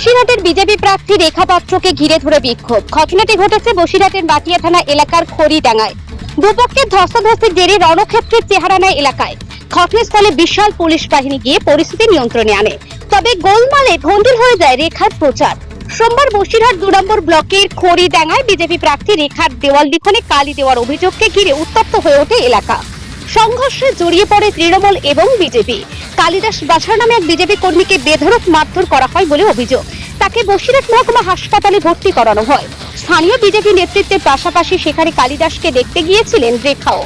বসিরহাটের বিজেপি প্রার্থী রেখা পাত্রকে ঘিরে ধরে বিক্ষোভ। ঘটনাটি ঘটেছে বসিরহাটের বাটিয়া থানা এলাকার খড়িডাঙ্গায়। দুপক্ষের ধস্তাধস্তির জেরে রণক্ষেত্রের চেহারা নেয় এলাকায়। ঘটনাস্থলে বিশাল পুলিশ বাহিনী গিয়ে পরিস্থিতি নিয়ন্ত্রণে আনে। তবে গোলমালে ভণ্ডুল হয়ে যায় রেখার প্রচার। সোমবার বসিরহাট দু নম্বর ব্লকের খড়িডাঙ্গায় বিজেপি প্রার্থী রেখার দেওয়াল লিখনে কালি দেওয়ার অভিযোগকে ঘিরে উত্তপ্ত হয়ে ওঠে এলাকা। সংঘর্ষে জড়িয়ে পড়ে তৃণমূল এবং বিজেপি। কালিদাস বাছার নামে এক বিজেপি কর্মীকে বেধড়ক মারধর করা হয় বলে অভিযোগ। তাকে বসিরহাট মহকুমা হাসপাতালে ভর্তি করানো হয়। স্থানীয় বিজেপি নেতৃত্বের পাশাপাশি সেখানে কালিদাসকে দেখতে গিয়েছিলেন রেখাও।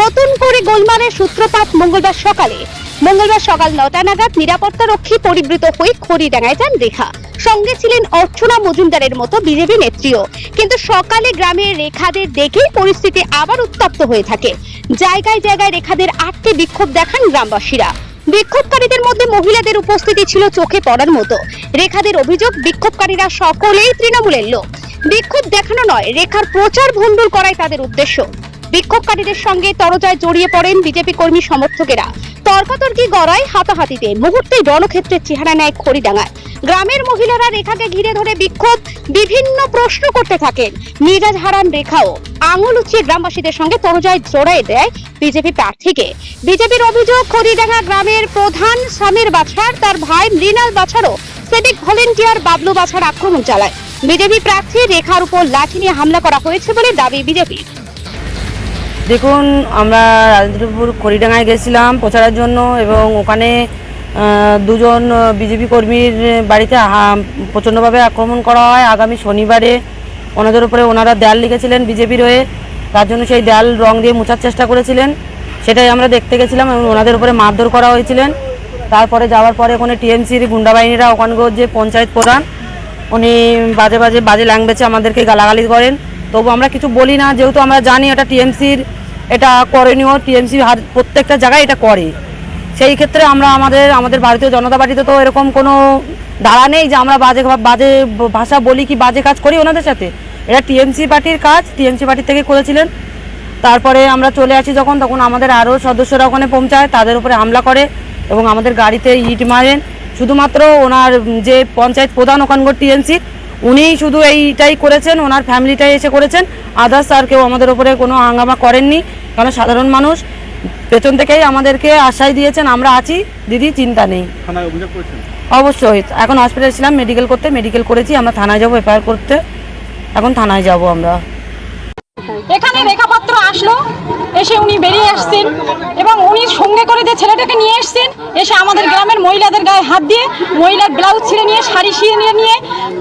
নতুন করে গোলমালের সূত্রপাত মঙ্গলবার সকালে। মঙ্গলবার সকাল নটা নাগাদ নিরাপত্তা রক্ষী পরিবৃত হয়ে খড়িডাঙ্গায় যান রেখা। সঙ্গে ছিলেন অর্চনা মজুমদারের মতো বিজেপি নেত্রীও। কিন্তু সকালে গ্রামের রেখাদের দেখেই পরিস্থিতি আবার উত্তপ্ত হয়ে থাকে। জায়গায় জায়গায় রেখাদের আটকে বিক্ষোভ দেখান গ্রামবাসীরা। বিক্ষোভকারীদের মধ্যে মহিলাদের উপস্থিতি ছিল চোখে পড়ার মতো। রেখাদের অভিযোগ, বিক্ষোভকারীরা সকলেই তৃণমূলের লোক। বিক্ষোভ দেখানো নয়, রেখার প্রচার ভণ্ডুল করাই তাদের উদ্দেশ্য। বিক্ষোভকারীদের সঙ্গে তরজায় জড়িয়ে পড়েন বিজেপি কর্মী সমর্থকেরা। তর্কাতর্কি গড়ায় হাতাহাতিতে। মুহূর্তেই রণক্ষেত্রের চেহারা নেয় খড়িডাঙ্গায়। গ্রামের মহিলারা রেখাকে ঘিরে ধরে বিক্ষোভ, বিভিন্ন প্রশ্ন করতে থাকেন। মেজাজ হারান রেখাও আঙুল উঁচিয়ে গ্রামবাসীদের সঙ্গে তরজায় জড়াই দেয় বিজেপি প্রার্থীকে। বিজেপির অভিযোগ, খড়িডাঙ্গা গ্রামের প্রধান সামির বাছার, তার ভাই মৃণাল বাছারও সিভিক ভলেন্টিয়ার বাবলু বাছার আক্রমণ চালায়। বিজেপি প্রার্থী রেখার উপর লাঠি নিয়ে হামলা করা হয়েছে বলে দাবি বিজেপির। দেখুন, আমরা রাজেন্দ্রপুর খড়িডাঙ্গায় গেছিলাম প্রচারের জন্য এবং ওখানে দুজন বিজেপি কর্মীর বাড়িতে প্রচণ্ডভাবে আক্রমণ করা হয়। আগামী শনিবারে ওনাদের উপরে ওনারা দেয়াল লিখেছিলেন বিজেপির হয়ে। তার জন্য সেই দেয়াল রং দিয়ে মোছার চেষ্টা করেছিলেন। সেটাই আমরা দেখতে গেছিলাম এবং ওনাদের উপরে মারধর করা হয়েছিলেন। তারপরে যাওয়ার পরে ওখানে টিএমসির গুন্ডা বাহিনীরা ওখানকার যে পঞ্চায়েত প্রধান, উনি বাজে বাজে বাজে ল্যাঙ্গুয়েজে আমাদেরকে গালাগালি করেন। তবু আমরা কিছু বলি না, যেহেতু আমরা জানি এটা টিএমসির এটা করণীয় টিএমসি প্রত্যেকটা জায়গায় এটা করে। সেই ক্ষেত্রে আমরা আমাদের আমাদের ভারতীয় জনতা পার্টিতে তো এরকম কোনো ধারা নেই যে আমরা বাজে বাজে ভাষা বলি কি বাজে কাজ করি ওনাদের সাথে। এটা টিএমসি পার্টির কাজ, টিএমসি পার্টির থেকে করেছিলেন। তারপরে আমরা চলে আসি যখন, তখন আমাদের আরও সদস্যরা ওখানে পৌঁছায়, তাদের উপরে হামলা করে এবং আমাদের গাড়িতে ইট মারেন। শুধুমাত্র ওনার যে পঞ্চায়েত প্রধান ওখানকার টিএমসির উনিই শুধু এইটাই করেছেন ওনার ফ্যামিলিটাই এসে করেছেন। আদার্স আর কেউ আমাদের ওপরে কোনো হাঙ্গামা করেননি কারণ সাধারণ মানুষ পেছন থেকেই আমাদেরকে আশ্বাস দিয়েছেন আমরা আছি দিদি চিন্তা নেই। থানায় অভিযোগ করেছেন? অবশ্যই এখন হসপিটালে ছিলাম মেডিকেল করতে মেডিকেল করেছি আমরা থানায় যাব এফআইআর করতে। এখন থানায় যাব আমরা। এখানে রেখাপত্র আসলো এসে উনি বেরিয়ে আসছেন এবং উনি সঙ্গে করে যে ছেলেটাকে নিয়ে এসছেন এসে আমাদের গ্রামের মহিলাদের গায়ে হাত দিয়ে মহিলার ব্লাউজ ছিঁড়ে নিয়ে শাড়ি ছিঁড়ে নিয়ে নিয়ে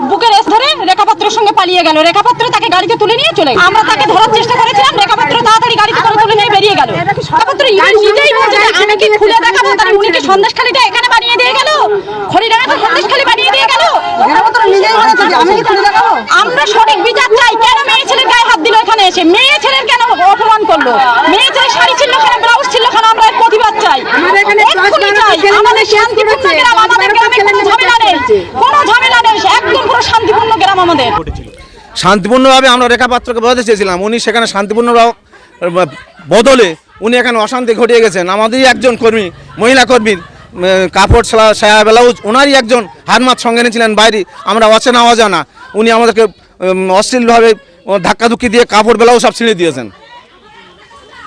বুকের এস ধরে রেখাপত্রের সঙ্গে পালিয়ে গেল। রেখাপত্র তাকে গাড়িতে তুলে নিয়ে চলে আমরা তাকে ধরার চেষ্টা করেছিলাম রেখাপত্র তাড়াতাড়ি গাড়িতে করে তুলে নিয়ে বেরিয়ে গেল। রেখাপত্র নিজেই বলছে যে আমি কি খুলে দেখাবো? তাহলে উনি কি সন্দেশখালিটা এখানে বানিয়ে দিয়ে গেল? খড়িডাঙ্গাটা সন্দেশখালি বানিয়ে দিয়ে গেল? আমরা সঠিক বিচার চাই কেন মেয়ে ছেলের গায়ে হাত দিল এখানে এসে? মেয়ে ছেলের কেন অপমান করল? মেয়ে ছেলের শাড়ি ছিল কেন ব্লাউজ ছিল কেন আমরা এর প্রতিবাদ চাই আমাদের শান্তিপূর্ণ গ্রাম আমাদের গ্রামে কোনো ঝামেলা নেই। কোনো ঝামেলা নেই। একদম পুরো শান্তিপূর্ণ গ্রাম আমাদের। শান্তিপূর্ণভাবে আমরা রেখাপাত্রকে বোঝাতে চেয়েছিলাম। উনি সেখানে শান্তিপূর্ণ বদলে উনি এখানে অশান্তি ঘটিয়ে গেছেন। আমাদেরই একজন কর্মী মহিলা কর্মীর কাপড় ছাড়া সায়া ব্লাউজ ওনারই একজন হারমাত সঙ্গে এনেছিলেন বাইরে। আমরা অচেনা অজানা। উনি আমাদেরকে অশ্লীলভাবে ধাক্কাধুক্কি দিয়ে কাপড় ব্লাউজ সব ছিঁড়ে দিয়েছেন।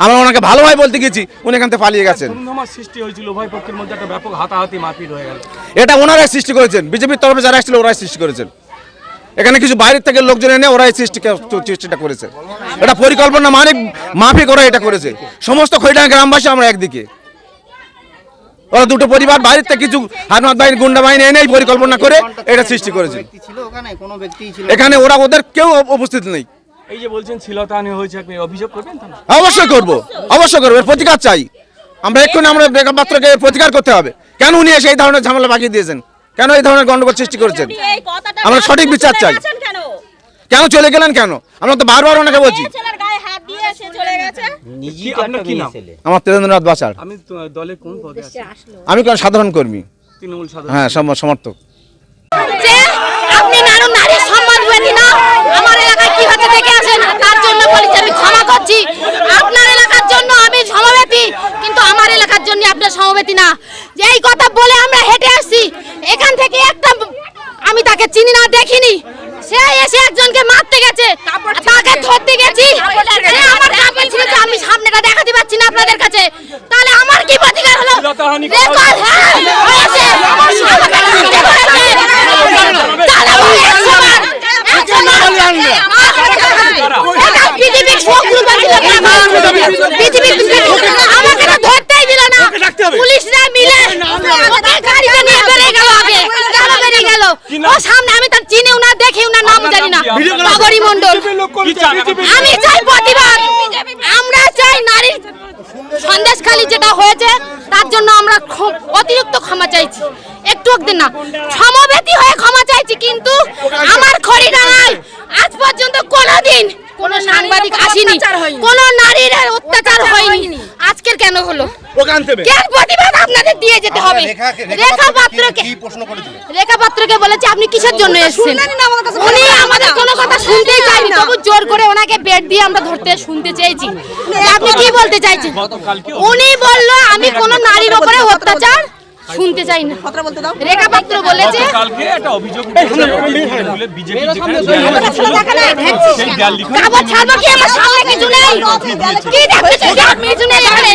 আমরা ওনাকে ভালো ভাই বলতে গেছি উনি এখান থেকে পালিয়ে গেছেন। সৃষ্টি হয়েছিল উভয় পক্ষের মধ্যে একটা ব্যাপক হাতাহাতি মারপিট হয়ে গেল। এটা ওনারাই সৃষ্টি করেছেন বিজেপির তরফে যারা এসেছিল ওরাই সৃষ্টি করেছেন। এখানে কিছু বাইরের থেকে লোকজন এনে ওরাই সৃষ্টি সৃষ্টিটা করেছে। এটা পরিকল্পনা মানে মাফিক ওরা এটা করেছে। সমস্ত খৈডাঙ্গা গ্রামবাসী আমরা একদিকে। ওরা দুটো পরিবার বাইরের থেকে কিছু হারমাত বাহিনী গুন্ডা বাহিনী এনে এই পরিকল্পনা করে এটা সৃষ্টি করেছে। ব্যক্তি ছিল ওখানে? কোনো ব্যক্তি ছিল এখানে ওরা ওদের কেউ উপস্থিত নেই। এই যে বলছেন ছিলতানি হয়েছে আপনি অভিযোগ করবেন তা অবশ্যই করব অবশ্যই করব প্রতিকার চাই। আমরা এক্ষুনি আমরা বেকারপাত্রকে প্রতিকার করতে হবে। কেন উনি এসে এই ধরনের ঝামেলা বাকিয়ে দিয়েছেন? কেন এই ধরনের গন্ডগোল সৃষ্টি করেছেন? আমরা সঠিক বিচার চাই। কেন? চলে গেলেন কেন? আমরা তো বারবার ওনাকে বলছি? আমার তেজেন্দ্রনাথ বাচার আমি দলে কোন পদে আমি সাধারণ কর্মী? হ্যাঁ সম- সমর্থক। আপনি সে এসে একজনকে মারতে গেছে। তাকে আমার আমি সামনেটা দেখাতে পাচ্ছি না আপনাদের কাছে। তাহলে আমার কি প্রতিকার হলো? রেকর্ড হ্যাঁ। মন্ডল? আমি চাই প্রতিবাদ। আমরা চাই নারীর সন্দেশখালি যেটা হয়েছে তার জন্য আমরা অতিরিক্ত ক্ষমা চাইছি। একটু একদিন না সমবেতি হয়ে ক্ষমা চাইছি কিন্তু আমার খড়িডাঙ্গায় আজ পর্যন্ত কোনোদিন কোন সাংবাদিক আসেনি। কোন নারীর অত্যাচার হয়নি। আজকের কেন হলো? ওখান থেকে কেন প্রতিবাদ আপনাদের দিয়ে যেতে হবে? রেখা পাত্রকে রেখা পাত্রকে বলেছে আপনি কিসের জন্য এসেছেন? উনি আমাদের কোনো কথা শুনতেই চাইনি তবু জোর করে ওনাকে বেড দিয়ে আমরা ধরতে শুনতে চেয়েছি। আপনি কি বলতে চাইছেন? উনি বলল আমি কোনো নারীর উপরে অত্যাচার? শুনতে চাই না কথা বলতে দাও রেখা পাত্র বলেছে কালকে একটা অভিযোগ উঠেছে বিজেপি কাগজ ছাড়বো কি আমার সামনে কিছু নেই কি আপনি কিছু নেই এখানে